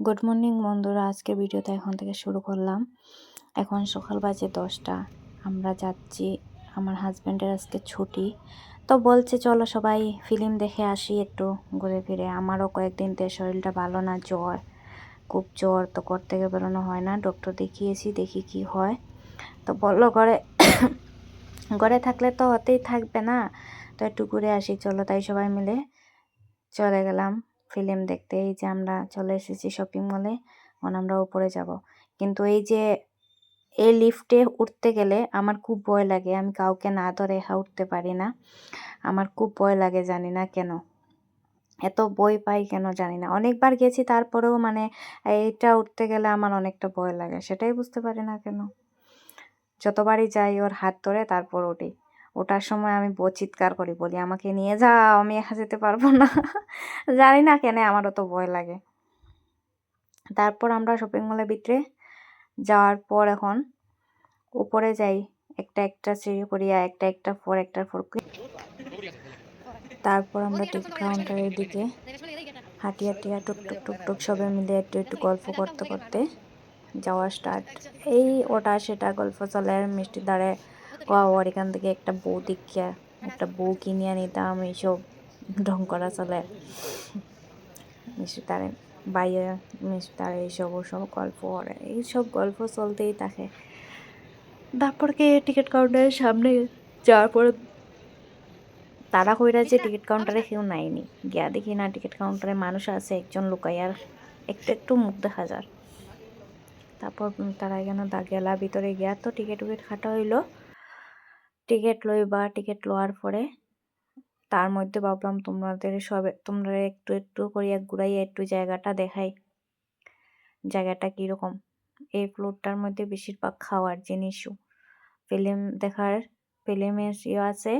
Good morning বন্ধুরা। আজকের ভিডিওটা এখন থেকে শুরু করলাম। এখন সকাল বাজে দশটা। আমরা যাচ্ছি আমার হাজব্যান্ডের আজকে ছুটি। তো বলছে, চলো সবাই ফিল্ম দেখে আসি একটু ঘুরে ফিরে। আমারও কয়েকদিন তে শরীরটা ভালো না, জ্বর। খুব জ্বর তো ঘর থেকে বেরোনো হয় না। ডক্টর দেখিয়েছি, দেখি কি হয়। তো বলল, ঘরে ঘরে থাকলে তো হতেই থাকবে না। তো একটু ঘুরে আসি। চলো তাই সবাই মিলে চলে গেলাম। ফিল্ম দেখতে, এই যে আমরা চলে এসেছি শপিং মলে এখন আমরা উপরে যাব। কিন্তু এই যে এই লিফটে উঠতে গেলে আমার খুব ভয় লাগে, আমি কাউকে না ধরে একা উঠতে পারি না। আমার খুব ভয় লাগে জানি না কেন। এত বই পাই কেন জানি না। অনেকবার গেছি, তারপরেও মানে এইটা উঠতে গেলে আমার অনেকটা ভয় লাগে, সেটাই বুঝতে পারি না কেন। যতবারই যাই ওর হাত ধরে তারপর উঠি। ওটার সময় আমি বউ চিৎকার করি, বলি, আমাকে নিয়ে যাও, আমি একা যেতে পারব না। জানি না কেন, আমারও তো ভয় লাগে। তারপর আমরা শপিং মলের ভিতরে যাওয়ার পর এখন উপরে যাই, একটা একটা সিঁড়ি করিয়া একটা একটা ফোর একটা ফোর তারপর আমরা টিকিট কাউন্টারের দিকে হাঁটিয়া হাঁটিয়া টুক টুক টুক সবাই মিলে একটু একটু গল্প করতে করতে যাওয়া স্টার্ট এই ওটা সেটা গল্প চলে মিষ্টি দ্বারে ওর এখান থেকে একটা বউ দেখিয়া একটা বউ কিনিয়া নিতাম এইসব ঢং করা চলে। তারে বাইরে তারে এইসব ওসব গল্প করে। এইসব গল্প চলতেই থাকে। তারপর কি টিকিট কাউন্টারের সামনে যাওয়ার পরে তারা কইরা যে টিকিট কাউন্টারে কেউ নাইনি। গিয়া দেখি না, টিকিট কাউন্টারে মানুষ আছে, একজন লুকাই আর একটু একটু মুখ দেখা যায়। তারপর তারা এখানে গেলা ভিতরে গিয়া তো টিকিট উইকিট খাটা হইল। টিকিট লইবা টিকিট লওয়ার পরে তার মধ্যে ভাবলাম তোমাদের সব, তোমরা একটু একটু করিয়া ঘুরাইয়া একটু জায়গাটা দেখাই। জায়গাটা কীরকম? এই ফ্লোরটার মধ্যে বেশিরভাগ খাওয়ার জিনিসও। ফিল্ম দেখার, ফিল্মের ইয়ে আছে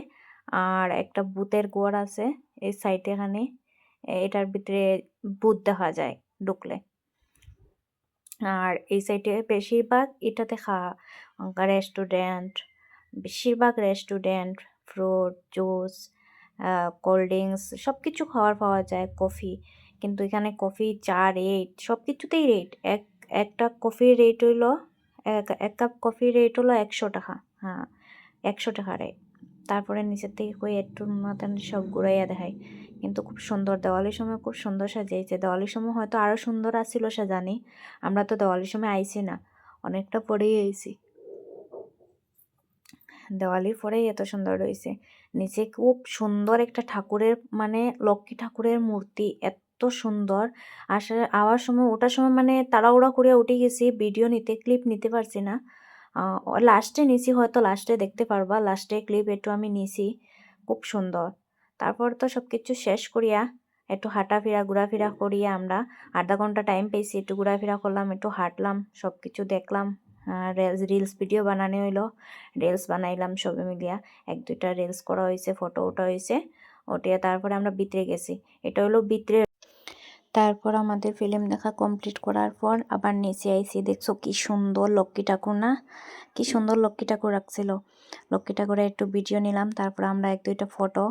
আর একটা বুথের গোয়ার আছে এই সাইডে এখানে। এটার ভিতরে বুথ দেখা যায় ঢুকলে। আর এই সাইডে বেশিরভাগ এটাতে খাওয়া। রেস্টুরেন্ট বেশিরভাগ restaurant fruit juice cold drinks সব কিছু খাওয়ার পাওয়া যায় কফি কিন্তু এখানে কফি চা রেট সব কিছুতেই রেট এক, একটা কফির রেট হইল এক এক কাপ কফির রেট হলো একশো টাকা। হ্যাঁ একশো টাকা রেট তারপরে নিচের থেকে কই একটু মতন সব ঘুরাইয়া দেখায় কিন্তু খুব সুন্দর দেওয়ালির সময় খুব সুন্দর সাজিয়েছে। দেওয়ালির সময় হয়তো আরও সুন্দর আসছিল সাজানি আমরা তো দেওয়ালির সময় আইছি না। অনেকটা পরেই আইছি। দেওয়ালির পরেই এত সুন্দর রয়েছে নিচে খুব সুন্দর একটা ঠাকুরের মানে লক্ষ্মী ঠাকুরের মূর্তি, এত সুন্দর। আসা আওয়ার সময় ওটার সময় মানে তাড়াহুড়া করে উঠে গেছি, ভিডিও নিতে ক্লিপ নিতে পারছি না। লাস্টে নিছি হয়তো লাস্টে দেখতে পারবা লাস্টে ক্লিপ একটু আমি নিছি। খুব সুন্দর। তারপর তো সব কিছু শেষ করিয়া একটু হাঁটাফেরা, ঘোরাফেরা করিয়া আমরা আধা ঘণ্টা টাইম পেয়েছি, একটু ঘোরাফেরা করলাম, একটু হাঁটলাম সব কিছু দেখলাম। রিলস ভিডিও বানানো হইল। রিলস বানাইলাম সবে মিলিয়া। এক, দুইটা রিলস করা হয়েছে ফটো ওটা হয়েছে ওটিয়া তারপরে আমরা বিতরে গেছি। এটা হলো বিতরে। তারপর আমাদের ফিল্ম দেখা কমপ্লিট করার পর আবার নিচে আইসি দেখছ কি সুন্দর লক্ষ্মী ঠাকুর না? কি সুন্দর লক্ষ্মী ঠাকুর রাখছিল। লক্ষ্মী ঠাকুরের একটু ভিডিও নিলাম। তারপর আমরা এক, দুইটা ফটো।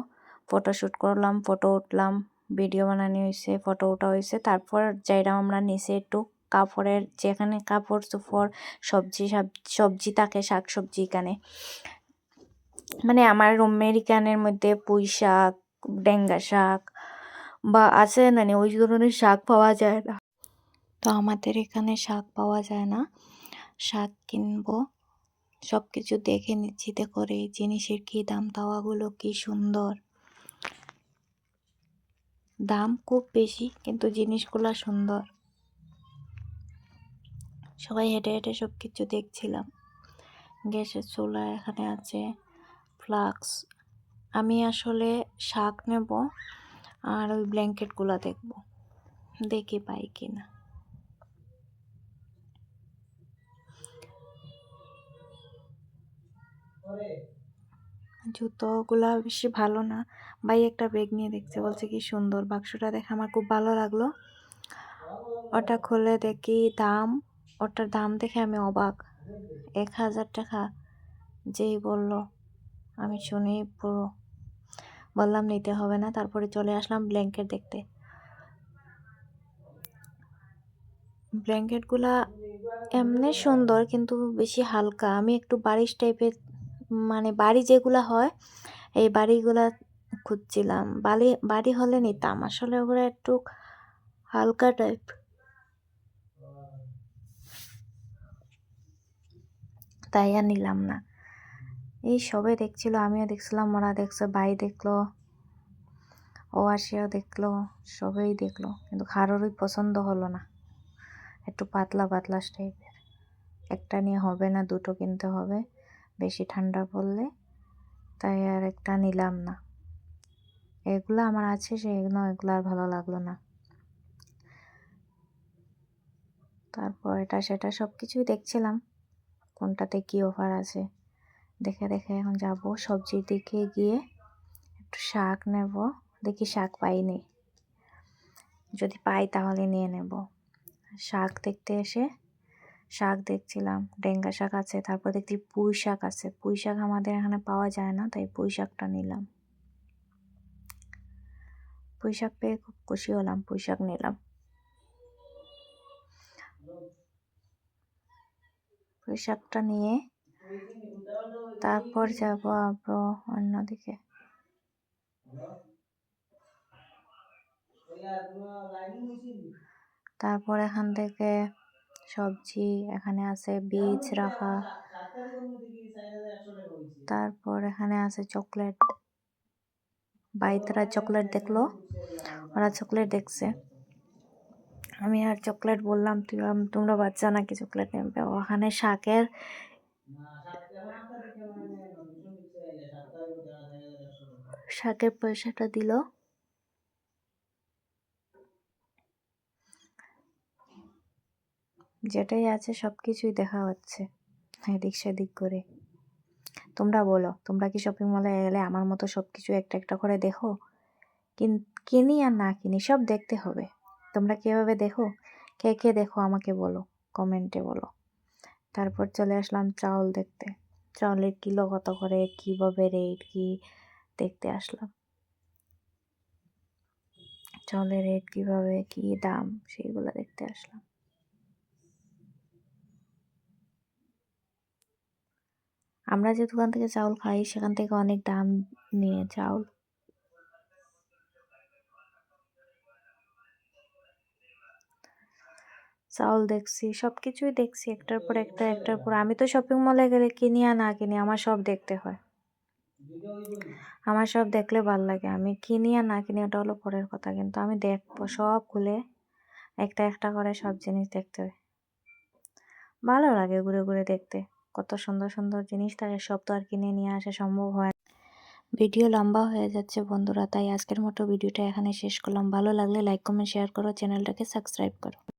ফটো শ্যুট করলাম, ফটো উঠলাম। ভিডিও বানানো হয়েছে ফটো ওঠা হয়েছে তারপর যাইরাম আমরা নিচে একটু কাপড়ের যেখানে কাপড় চোপড়, সবজি সবজি থাকে শাক সবজি এখানে। মানে আমার আমেরিকানের মধ্যে পুঁই শাক, ডেঙ্গা শাক বা আছে না ওই ধরনের শাক পাওয়া যায় না। তো আমাদের এখানে শাক পাওয়া যায় না। শাক কিনবো সব কিছু দেখে নিশ্চিতে করে জিনিসের কি দাম, তাওয়াগুলো কি সুন্দর। দাম খুব বেশি, কিন্তু জিনিসগুলো সুন্দর। সবাই হেঁটে হেঁটে সব কিছু দেখছিলাম। গ্যাসের চুলা এখানে আছে, ফ্লাক্স। আমি আসলে শাক নেব আর ওই ব্ল্যাঙ্কেটগুলো দেখব, দেখি পাই কি না জুতোগুলা বেশি ভালো না। ভাই একটা ব্যাগ নিয়ে দেখছে, বলছে কি সুন্দর। বাক্সটা দেখে আমার খুব ভালো লাগল। ওটা খুলে দেখি দাম। ওটার দাম দেখে আমি অবাক। এক হাজার টাকা? যেই বলল। আমি শুনি পুরো। বললাম, নিতে হবে না। তারপরে চলে আসলাম ব্ল্যাঙ্কেট দেখতে। ব্ল্যাঙ্কেটগুলা এমনি সুন্দর কিন্তু বেশি হালকা। আমি একটু বারিশ টাইপের মানে বাড়ি যেগুলা হয়, এই বাড়িগুলা খুঁজছিলাম। বাড়ি বাড়ি হলে নিতাম। আসলে ওগুলো একটু হালকা টাইপ। তাই আর নিলাম না। এই সবে দেখছিল, আমিও দেখছিলাম, ওরা দেখছে ভাই দেখল, ও আসিয়াও দেখল, সবেই দেখল, কিন্তু কারোরই পছন্দ হলো না। একটু পাতলা পাতলা টাইপের। একটা নিয়ে হবে না, দুটো কিনতে হবে, বেশি ঠান্ডা পড়লে তাই আর একটা নিলাম না। এগুলো আমার আছে সেগুলো এগুলো আর ভালো লাগল না। তারপর এটা, সেটা সব কিছুই দেখছিলাম। কোনটাতে কী অফার আছে? দেখে দেখে এখন যাব। সবজির দিকে গিয়ে একটু শাক নেব। দেখি শাক পাইনি। যদি পাই তাহলে নিয়ে নেব। শাক দেখতে এসে শাক দেখছিলাম। ডেঙ্গা শাক আছে, তারপর দেখছি পুঁই শাক আছে। পুঁই শাক আমাদের এখানে পাওয়া যায় না, তাই পুঁই শাকটা নিলাম। পুঁই শাক পেয়ে খুব খুশি হলাম, পুঁই শাক নিলাম। পুঁই শাকটা নিয়ে তারপর যাব আবার অন্যদিকে। তারপর এখান থেকে সবজি, এখানে আছে বীজ রাখা। তারপর এখানে আছে চকলেট। বাইতরা চকলেট দেখল? ওরা চকলেট দেখছে। আমি আর চকলেট বললাম, তুই তোমরা বাচ্চা নাকি চকলেট নেবে? ওখানে শাকের শাকের পয়সাটা দিল। যেটাই আছে সব কিছুই দেখা হচ্ছে, এদিক সেদিক করে। তোমরা বলো, তোমরা কি শপিং মলে গেলে আমার মতো সব কিছু একটা একটা করে দেখো? কিনি আর না কিনি, সব দেখতে হবে। তোমরা কীভাবে দেখো? কে কে দেখো আমাকে বলো, কমেন্টে বলো। তারপর চলে আসলাম চাউল দেখতে। চাউলের কিলো কত করে? কীভাবে রেট কি দেখতে আসলাম। চাউলের রেট কীভাবে? কী দাম? সেইগুলো দেখতে আসলাম। আমরা যে দোকান থেকে চাউল খাই, সেখান থেকে অনেক দাম নিয়ে চাউল চাউল দেখছি সব কিছুই দেখছি একটার পর একটা, একটার পর আমি তো শপিং মলে গেলে কিনি আর না কিনি, আমার সব দেখতে হয়। আমার সব দেখলে ভালো লাগে, আমি কিনি আর না কিনি ওটা হলো পরের কথা, কিন্তু আমি দেখব সব খুলে একটা একটা করে সব জিনিস দেখতে হয়। ভালো লাগে ঘুরে ঘুরে দেখতে, কত সুন্দর সুন্দর জিনিস থাকে, সব তো আর কিনে নিয়ে আসা সম্ভব হয় ভিডিও লম্বা হয়ে যাচ্ছে বন্ধুরা, তাই আজকের মতো ভিডিওটা এখানে শেষ করলাম। ভালো লাগলে লাইক কমেন্ট শেয়ার করো চ্যানেলটাকে সাবস্ক্রাইব করো।